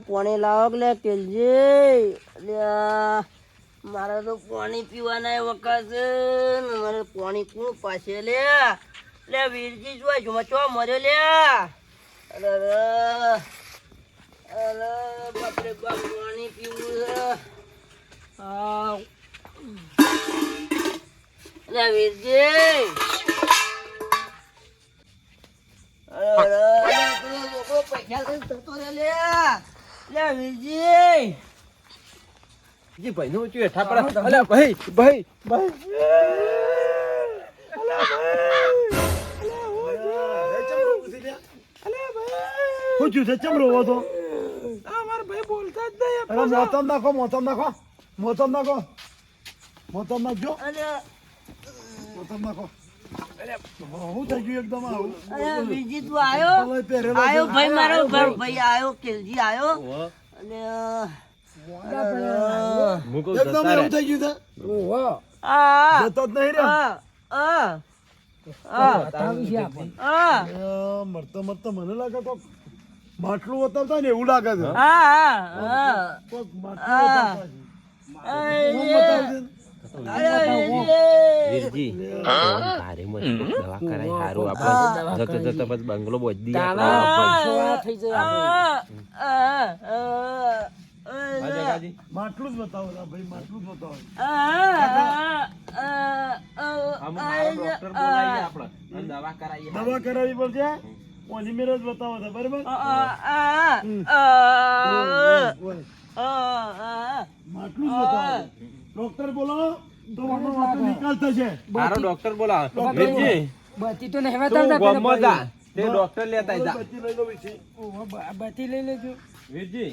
પાણી લાવો લે કેલજી મારે તો પાણી પીવાના વખત મારે પાણી કોણ પાસે લે લે વીરજી જોઈ જો મચવા મરે લે અરે અરે બાપરે બાપ પાણી પીવું છે લે વીરજી અરે અરે પૈસા લે લે વીરજી જી ભાઈ નું ચુએ ઠાપડા અલ્યા ભાઈ ભાઈ ભાઈ. થયું છે? ચમ રોવો છો? આ મારા ભાઈ બોલતા જ નહીં અરે મોતમ નાખો મોતમ નાખો. મોતમ નાખો. મોતમ નાખજો. અરે મોતમ નાખો. હું થઈ ગયું એકદમ આવું. અરે વીરજી તું આયો? ભલે પહેરેલો આયો છે. ભાઈ મારો ભાઈ. આયો કેલજી આયો. અને એકદમ એવું થઈ ગયું છે. આ જતો જ નહીં રે મરતો મરતો મને લાગે કોક માટલું વતાવતા ને એવું લાગે છે. કોક માટલું છે. દવા બંગલો માટલું જ બતાવો બતાવો દવા કરાવવી પડશે બતાવો તા બરાબર માટલું જ બતાવો ડોક્ટર બોલો તો આનો વાતો નિકાલ થશે. મારો ડોક્ટર બોલાવો ડોક્ટર બતી તો નહીં તું ગામમાં જા. તે ડોક્ટર લેતા જા. બતી લઈ લો વિશે. બતી લઈ લેજો. વીરજી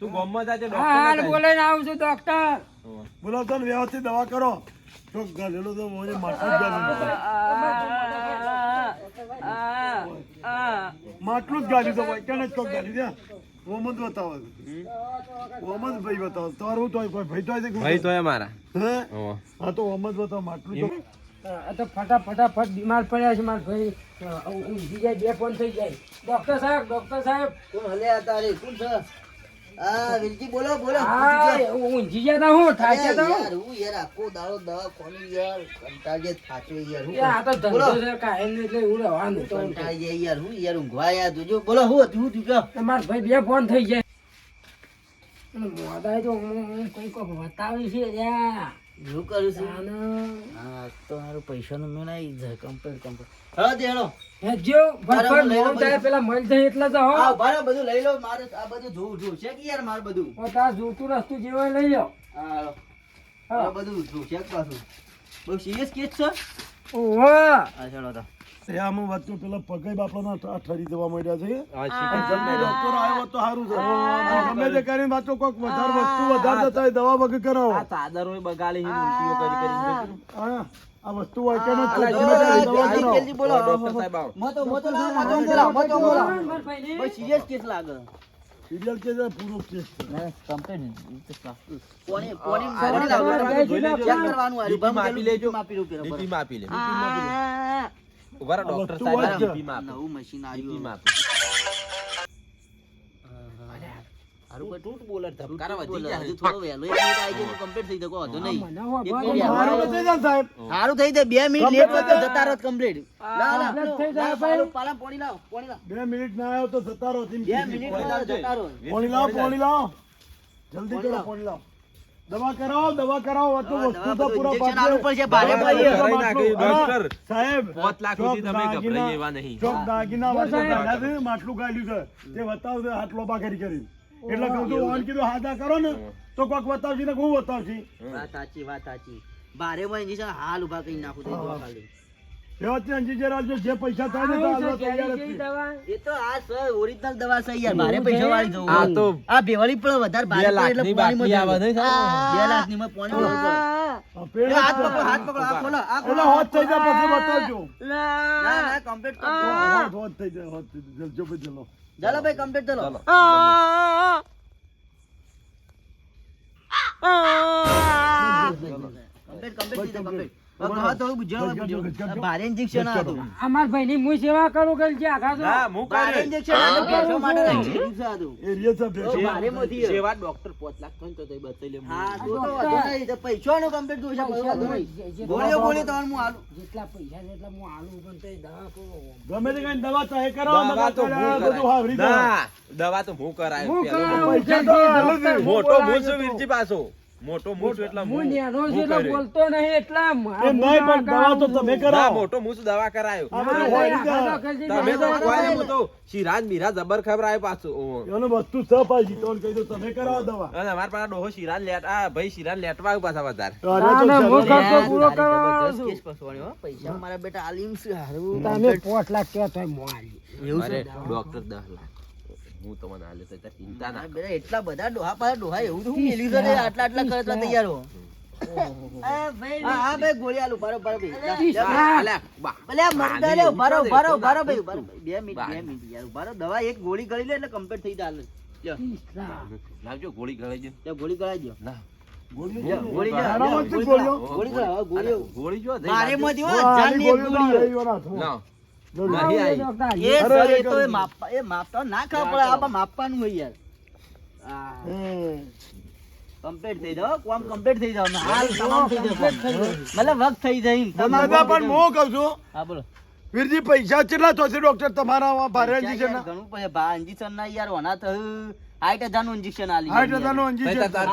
તું ગામમાં જા તે હા હાલ ડોક્ટર બોલાઈને આવું છું ડોક્ટર. બોલાવતો ને વ્યવસ્થિત દવા કરો. તો ગાલેલો તો મોજે માટલું જ ગાલેલું માટલું જ ગાલ્યું તો ભાઈ જ તો ગાલ્યું ત્યાં ઓમ જ બતાવો ઓમદ ભાઈ બતાવો તારું તો કોઈ ભાઈ તો છે ભાઈ તો મારા હે હા તો ઓમદ બતાવો માટલું તો આ તો ફટા ફટાફટ બીમાર પડ્યા છે માર ભાઈ બીજા જાય બે ફોન થઈ જાય ડોક્ટર સાહેબ ડોક્ટર સાહેબ કોણ હલે આ તારી કોણ છે આ વીરજી બોલો બોલો. ઊંઘી ગયા હું? થાક્યા તા યાર હું યાર આખો દાડો દવા કોની યાર કંટાળે થાચો યાર હું આ તો. ધંધો છે કાયમ એટલે રહેવાનું તો યાર હું યાર ઊંઘવા યાર જોજો બોલો હું હતું હું થયું ભાઈ બે ફોન થઈ જાય મોદાય તો હું- હું કઈ કોક બતાવી છે યાર એવું કરું છું? હા તો મારું પૈસાનું મેં જાય કમ્પ્લીટ કમ્પ્લીટ હા તે હેજો બરાબર, ભરભર લઈ લો મોં થાય બધું. પેલા મલ જાય એટલા તો હા. બરાબર બધું લઈ લો મારે આ બધું જોવું જોવું છે કે યાર મારે બધું? ઓ તાર જોતું રસ્તું જેવો લઈ લો. હા હા. બધું જોવું છે પાછું. બહુ સિરિયસ કેસ છે? ઓહો. હા ચાલો તો. આમાં વચ્ચે પેલા પગે બાપડાના ઠ- ઠરી જવા માંડ્યા છે. આ શીખર જલ્દી ડોક્ટર આવ્યો તો સારું છે. ગમે તે કરીને પાછો કોક વધારે વસ્તુ વધારે જતા દવા વગર કરાવો. આ ચાદર હોય બગાડી હી ઉલટીઓ કરી કરી હા આ વસ્તુ હોય કે જલ્દી બોલો ડોક્ટર સાહેબ આવો. મતો મતો મતો મતો મોતો સિરિયસ કેસ લાગે. સિરિયલ કે છે પૂરો કેસ છે. ના કમ્પ્લીટ કોની કોની જોઈ લેજો. ચેક કરવાનું આ માપી લેજો. માપી રૂપિયા. માપી લે આ ઊભા રહો, ડોક્ટર સાહેબ. ડીપી માપી. નવું મશીન આવ્યું. માપી. હારું કોઈ તૂટ બોલર ધબકારા વધી ગયા હજુ થોડો વહેલો એક મિનિટ આવી તો complete થઈ જાય, વાંધો નહીં. હારું. નથી જાય સાહેબ. હારું થઈ જાય બે મિનિટ લેટ હોય તો જતા રહો થઈ જાય લાવો, ભાઈ. પાલું, પોણી લાવો, પોણી લાવો. બે મિનિટ ના આવ્યો તો જતા રહો તેમ બે. મિનિટમાં જતા રહો. પોણી લાવો પોણી લાવો. જલ્દી કરો પોણી લાવો. દવા કરાવો દવા કરાવો તો વસ્તુ તો પૂરો પૂરા ઉપર છે ભારે ભાઈ. ડોક્ટર. સાહેબ 5 લાખ સુધી તમે ગભરાઈ એવા નહીં. ચોક દાગીના જો વાળા દાદા છે, માટલું કાઢ્યું છે તે બતાવશે હાથ લોબા કરી કરી એટલે કહું છું ઓન કીધું હાદા કરો ને તો કોક બતાવશે ને હું બતાવશે વાત સાચી, વાત સાચી. ભારે ભાઈ injection હાલ ઊભા કરી નાખું ખાલી. વ્યવસ્થિત અંજીજર આવજો જે પૈસા થાય ને તો તૈયાર છે. એ તો આ સર ઓરિજિનલ દવા છે યાર ભારે પૈસા વાળી જવું આ તો આ ભેવાળી પણ વધારે ભારે એટલે પાણીમાં બાટલી આવે. નહીં બે લાખની માં પાણી વાળવું પડે. આ પેડ એ હાથ પકડો હાથ પકડો આ ખોલો આ ખોલો. હોત થઈ જાય પછી બતાવજો. ના ના કમ્પ્લીટ કરો. હોત થઈ જાય હોત જલજો ભાઈ ચલો ચાલો ભાઈ કમ્પ્લીટ ચલો. કમ્પ્લીટ કમ્પ્લીટ કમ્પ્લીટ અમાર ભાઈની હું સેવા કરું કે જે આઘા તો હું કરે injection આ તો ભેંસો માટે રાખેલું છે આ તો. એ રીએ છે ભેંસો. તો ભારે મોતી છે. સેવા ડોક્ટર પાંચ લાખ થાય તો તઈ બતાવી લે હા, તો તો નહીં. તો પૈસાનું complete જોઈશે, પછી વાંધો નહીં. જે- જે- ગોળીઓ બોળીઓ હું આલું. જેટલા પૈસા છે એટલા હું આલું પણ તોય દવા કરો ગમે તે કઈ દવા ચાહે કરો દવા તો હું બધું હાવરી ના દવા તો હું કરાય હું પૈસા કે તો છે. મોટો બોલાવે મૂછ તો. પાછો મોટો મૂછ એટલા હું ન્યાનો હું એટલે બોલતો નહીં એટલા એમ નહીં પણ દવા તો તમે ના કરાવો મોટો મૂછ દવા કરાયો. તો તમે તો કોઈ હું તો શિરાજ મીરા જબર ખબર પાછું એનો વસ્તુ છે પાછી તો કહી દો તમે કરાવો દવા અને અમારા પાસે ડોહો શિરાજ લેટ આ ભાઈ શિરાજ લેટવા આવ્યો પાછા વધારે અરે ના, તો. હું ખર્ચો પૂરો કરવા છું. કેસ હો. પૈસા મારા બેટા આલીમ છે, હારું. તમે 5 લાખ કે હોય મારી એવું છે? ડોક્ટર 10 લાખ હું તમને આલે તો ચિંતા ના બેટા એટલા બધા ડોહા પાસે ડોહા એવું તો હું મેલ્યું છે આટલા આટલા કરે તો તૈયાર હો. હા, હા, ભાઈ, ગોળી આલું, ભાઈ. ભાઈ. બે મિનિટ, બે. મિનિટ યાર, દવા એક ગોળી ગળી લે એટલે complete થઈ જાય. લાવજો ગોળી ગળાઈ દે ગોળી ગળાઈ. ના. ગોળી ગોળી ગોળી ના હોય. ના સર, ના હોય છું. વીરજી પૈસા કેટલા થશે ડોક્ટર તમારા ભારે યાર, injection ના? ઘણું ઇન્જેક્શન ના યાર હોના તો સાઠ હજારનું ઇન્જેક્શન આલી પેલું સાઠ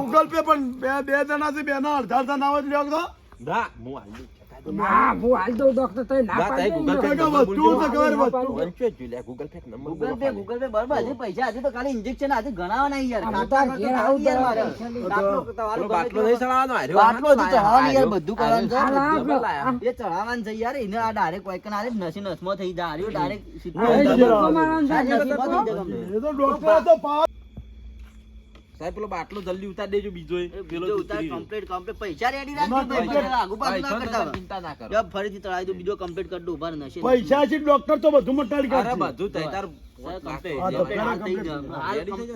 ગૂગલ પે છે. પણ બે બે જણા છે બે ના અડધા જ લ્યો તો. ના હું ના, હું હાલ દઉં ડોક્ટર તોય ના ના, પાડી ગૂગલ પે દઉં. કાકા, નંબર વસ્તુ બોલજો. તો ખબર વંચો જ લે, Google Pay number Google Pay Google Pay બરાબર હજી પૈસા હજી તો ખાલી ઇન્જેક્શન હજી ગણાવવાના યાર આ ખાતા બધા કરતા ઘેર ખાલી યાર મારે. બાટલો તમારો પેલો ગમે બાટલો નહીં ચડાવવાનો, હાર્યો. બાટલો હજી ચડાવવાનો યાર, બધું કરવાનું છે. આ લાવ. ડબલ આયા. એ ચડાવવાનું છે યાર એને આ ડાયરેક્ટ કોઈ કન નસી નસમાં થઈ જાય આર્યો ડાયરેક્ટ સીધો મારવાનો છે. એ તો ડોક્ટર તો સાહેબ પેલો બાટલો જલ્દી ઉતાર દેજો બીજો પેલો ઉતાર કમ્પ્લીટ complete. પૈસા રેડી રાખજો ભાઈ, આગુ પાછું ના કરતા ચિંતા ના કરો. જબ ફરીથી તળાઈ દો બીજો કમ્પ્લીટ કરી દો ઊભા નશે પૈસા છે ડોક્ટર તો બધું મટાડી અરે બધું થઈ તાર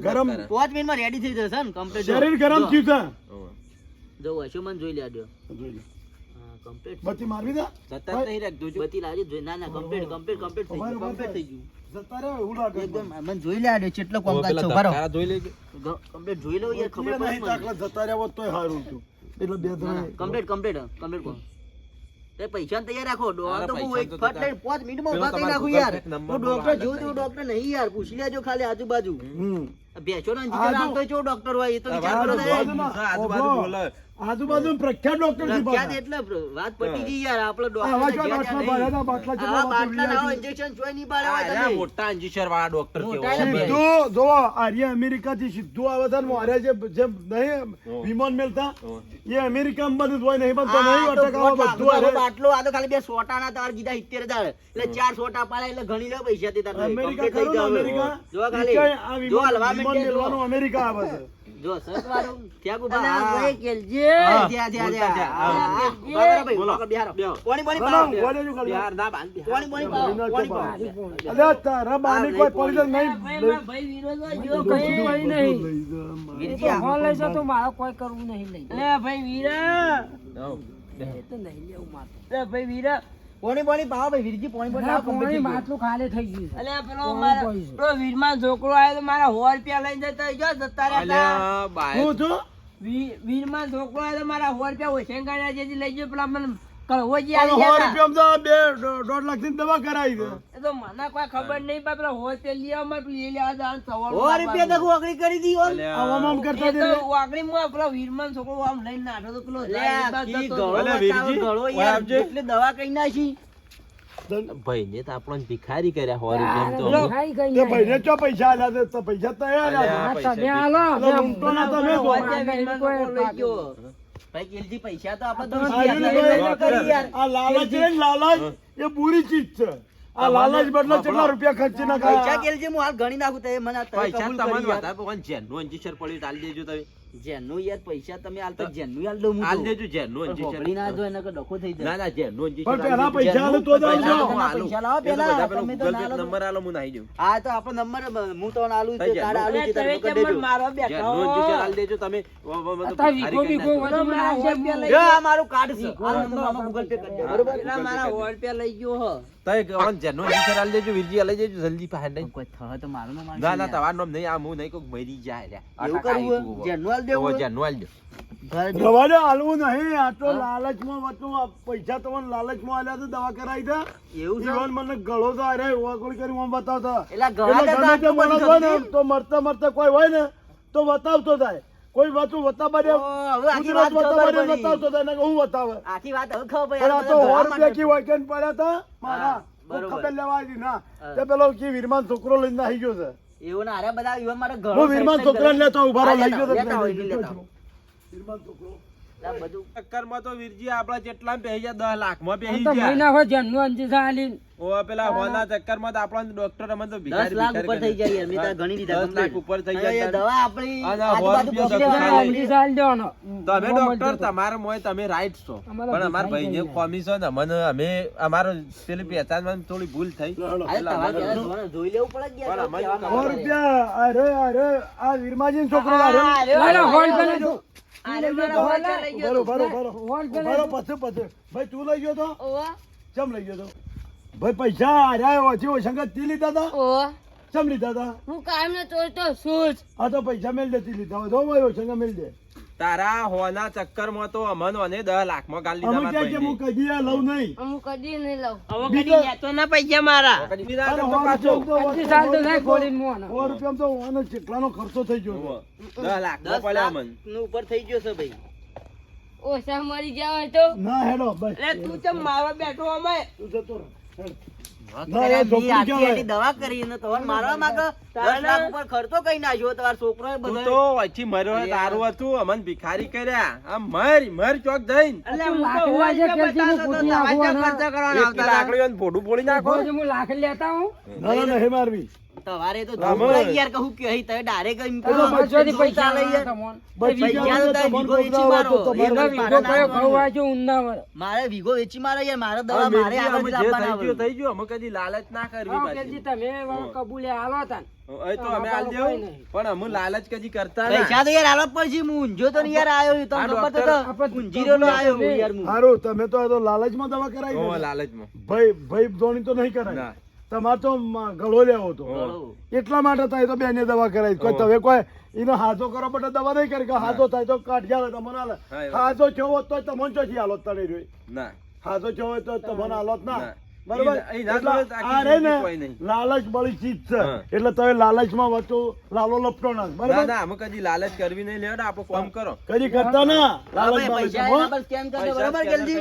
ગરમ. પાંચ મિનિટમાં રેડી થઈ જશે ને કમ્પ્લીટ શરીર ગરમ થયું છે. જો અશુમન જોઈ લેજો. જોઈ લે. complete. બત્તી મારવી દે સતત નહીં રાખજો બત્તી લાવજો, ના ના કમ્પ્લીટ કમ્પ્લીટ કમ્પ્લીટ થઈ ગયું, કમ્પ્લીટ થઈ ગયું. મને જોઈ કેટલો છે લેજો. લો યાર ખબર પડે નહીં. જતા તોય એટલે બે ત્રણ પૈસા તૈયાર રાખો ડો- તો હું એક ફટ લઈને પાંચ મિનિટમાં ઊભા કરી નાખું યાર. હું ડોક્ટર જોઉં તો ડોક્ટર નહીં યાર પૂછી લેજો ખાલી આજુબાજુ. હમ. બેસો ને ડોક્ટર હોય એ તો વિચાર કરો ને. આજુ- હા, આજુબાજુ બોલે. આજુબાજુ પ્રખ્યાત ડોક્ટર છે પ્રખ્યાત એટલે વાત પતી ગઈ યાર આપણે આવા ડોક્ટર જો બાટલા બાટલા કેટલા બાટલા ના ઇન્જેક્શન જોઈ નહીં પાડે હોય અરે, તમે. મોટા ઇન્જેક્શન વાળા ડોક્ટર કેવો એટલે જો આર્ય અમેરિકાથી સીધું આવે છે ને મારે જે જે નહીં વિમાન મેલતા એ અમેરિકા અમેરિકામાં બધું જ હોય નહીં પણ આ નહીં અટકાવા બધું લાગુ બાટલો આ તો ખાલી બે સોટાના તાર કીધા 70000 એટલે ચાર સોટા પાડે એટલે ઘણી લે પૈસા દેતા અમેરિકા જાવ. અમેરિકા? જો ખાલી. જો હલવા વિમાન મેલવાનું અમેરિકા આવે છે. જો સત વાળું થયા ગુબા. અલા, હા. ભાઈ કેલજે. હા, હા. ઊભા કરો ભાઈ, બોલો. ઊભા બેહારો. બેહો. પોણી બોણી પાડો. જો ખાલી. બિહાર ના બાંધ કોણી બોણી પાડો, કોણી પાડો. અલ્યા, તારા બાની કોઈ પડી જાય નહીં ભાઈ, મારા જો કઈ કોઈ નહીં. એ તો ફોન લઈ જતો મારે કોઈ કરવું નહીં લઈ ભાઈ વીરા એ તો નહીં લેવું મારે અરે ભાઈ વીરા, પોણી પોણી પાવ ભાઈ, વીરજી પોણી પોણી ના, પાણી. માટલું ખાલી થઈ ગયું છે. પેલો મારો. પેલો વીરમાં છોકરો આવ્યો તો મારા સો રૂપિયા લઈને જતો ગયો જતા રહ્યા. હું છું વીરમાં છોકરો આવ્યો તો મારા સો રૂપિયા ઓછેંગાડ્યા જેથી લઈ ગયો પેલા મને કળવોજી પણ આવી ગયા રૂપિયામાં તો બે દોઢ લાખની દવા કરાવી છે. એ તો મને કોઈ ખબર નહીં પણ પેલા હોલસેલ લઈ આવવા માટે લઈ લેવા જવાનું સવારનું સો રૂપિયા બાપાનું. વાકડી કરી દી કરતા એ તો જઈએ. વાકડીમાં વીરમાન છોકરો આમ લઈને નાઠો તો પેલો કી ગળો વીરજી, ગળો યાર, એટલે દવા કઈ નાખી? ભાઈને તો આપણને ભિખારી કર્યા સો રૂપિયામાં તો. ચો પૈસા તો પૈસા તૈયાર તમે આલો, તમે કોઈ લઈ ગયો. ભાઈ કેલજી પૈસા તો આપણે આ લાલચ છે લાલચ એ બુરી ચીજ છે. આ લાલચ બદલે કેટલા રૂપિયા ખર્ચી પૈસા નાખા કેલજી હું હાલ ગણી નાખું તો મને આ પૈસા કબૂલ તમને વધારે ભગવાન જેનનું અંજીસર પડ્યું તાલી દેજો તમે. જેનું યાર પૈસા તમે આલતા જેનું આલ દઉં હું દેજો જેનું અંજી હોભળી ના જો એને ડખો થઈ જાય. ના ના જેનું અંજી પણ પહેલા પૈસા આલો તો જ પૈસા આલજો. હું હાલું. પૈસા લાવો પહેલા, તમે તો ના નંબર આલો હું નાહી દઉં. હા તો આપણો નંબર હું તો આલુ. તારે કરી દેજો અંજી છે, દેજો તમે મારું કાર્ડ છે આ નંબર આમાં ગૂગલ પે કરી દે બરોબર મારા કરી પે લઈ ગયો હ. તઈ ઓન જેનું અંજી છે, દેજો વીરજી હાલ દેજો જલ્દી પાસે નહીં. કોઈ થહ તો મારું નામ ના ના તમારું નામ નહીં આ હું નહીં કોક મરી જાય લ્યા. એવું કરવું આયુ આલ દેવું હોવે, હે? જેનું હાલ દો. ઘરે જો. રવા દે, હાલવું નહીં આ તો લાલચમાં વતું પૈસા તમને લાલચમાં આલ્યા તો દવા કરાવી દે એવું છે મને ગળો તો કરી બતાવતા ગળા ને ગમતું? તો મરતા મરતા કોઈ હોય ને તો બતાવતો થાય કોઈ વાતું વતાવવા હવે આખી વાત કુદરત ખબર વતાવવા દે, પડી. બતાવતો થાય ને હું બતાવે આખી વાત હવે ખબર પણ આ તો હોર બધા બેકી વાક્યાન પડ્યા હતા મારા ખબર લેવા આવી. ના તે પેલો કે વીરમાન છોકરો લઈને આવી ગયો છે. એવું ના અરે બધા યુવાન માટે ઘણો હું વીરમાન સાઈડ લેતો ઊભા રહો, ગયો લેતા હોય, લેતા વીરમાન છોકરો. બધું ચક્કરમાં તો વીરજી આપડા જેટલા પહેરી જાય દસ લાખમાં પહેરી મહિના હોય જન્મ અંજી સાલી ઓ પેલા હોના ચક્કરમાં તો આપણને ડોક્ટર અમે તો દસ ભિખારી લાખ ઉપર થઈ જાય યાર મેં તારે ગણી દીધા દસ લાખ ઉપર થઈ જાય દવા આપણી આજુબાજુ તો સાલ તમે ડોક્ટર તમારે મોય તમે રાઈટ છો. પણ અમાર ભાઈ ને કોમી છો ને મને અમે અમારો પેલી પહેચાનમાં થોડી ભૂલ થઈ. જોઈ લેવું પડે સો રૂપિયા અરે અરે આ વીરમાજી છોકરો અરે અરે, હોલ અરે, પેલા અરે, મારા હોલ પેલા લઈ બરો બરો બરો હોલ પેલા બરો પછી પછી. ભાઈ તું લઈ ગયો તો? ઓવા. ચમ લઈ ગયો તો? ભાઈ પૈસા આર્યા ઓછી સંગત તી લીધા હતા ચમ લીધા હતા હું કાયમ ને ચોર તો જ. આ તો પૈસા મેલ દે તી લીધા હોય તો હોય સંગત મેલ દે. તારા હોના ચક્કરમાં તો અમન અને દસ લાખમાં ગાલ લીધા અમે કે હું કદી આ લઉં નહીં. હું કદી નહીં લઉં. હવે કદી લેતો ના પૈસા મારા. બીજા તો પાછો. રૂપિયા સાલ તો નહીં તો મોન થાય રૂપિયા તો આનો કેટલાનો ખર્ચો થઈ ગયો હોવે. છે. દસ લાખમાં દસ પડ્યા અમન. નું ઉપર થઈ ગયો છે ભાઈ. ઓછા મરી ગયા હોય તો? ના હેડો બસ. એટલે તું ચમ મારવા બેઠો અમે તું જતો રહે. દવા કરી મારવા માંગે લાખ ખર્ચો કઈ નાખ્યો તમારો છોકરો બધો તો અહીંથી મર્યો તારું હતું અમને ભિખારી કર્યા. આમ મર મર ચોક જઈને. પૂછી? લાકડીઓ ફોડી નાખો. હું લેતા હું ના ના નહીં મારવી. તમારે તો યાર કહું કે અહીં તમે ડાયરેક્ટ એમ કહો, પૈસા લઈ યાર. મારો. વીઘો વેચી મારો યાર મારે દવા મારે આગળ થઈ ગયું આપવાના થઈ ગયું અમે કદી લાલચ ના કરવી પાછી. તમે કબૂલે આલો તા તો અમે આલ કોઈ પણ અમે લાલચ કદી કરતા પૈસા તો યાર આલવા પડશે હું ઊંઝો તો યાર આવ્યો. તો તો આવ્યો યાર હું. તમે તો આ તો દવા કરાવી લાલચમાં ભાઈ ભાઈ ધોની તો નહીં કરાય. તમારે તો ગળો લેવો હતો એટલા માટે થાય તો બેને દવા કરાવી. કોઈ તમે કોઈ એનો હાથો કરો બટ દવા નહીં કરી હાથો થાય તો કાઢ્યા તમને હાલે. હાથો થયો હોત તો તમને ચોથી હાલત તળી જોઈ ના. હાથો થયો હોય તો તમને હાલત ના. બરોબર. લાલચ બળી ચીજ છે. એટલે તમે લાલચમાં વચ્ચે લાલો લપટો ના. બરાબર? ના અમે કદી લાલચ કરવી નહીં. લેવડે આપણે કામ કરો. કદી કરતા ના. લાલચ કરી બરોબર જલ્દી?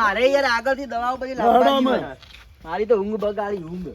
મારે યાર આગળથી દવાઓ બધી લાવવાની. મારી તો ઊંઘ બગાડી ઊંઘ.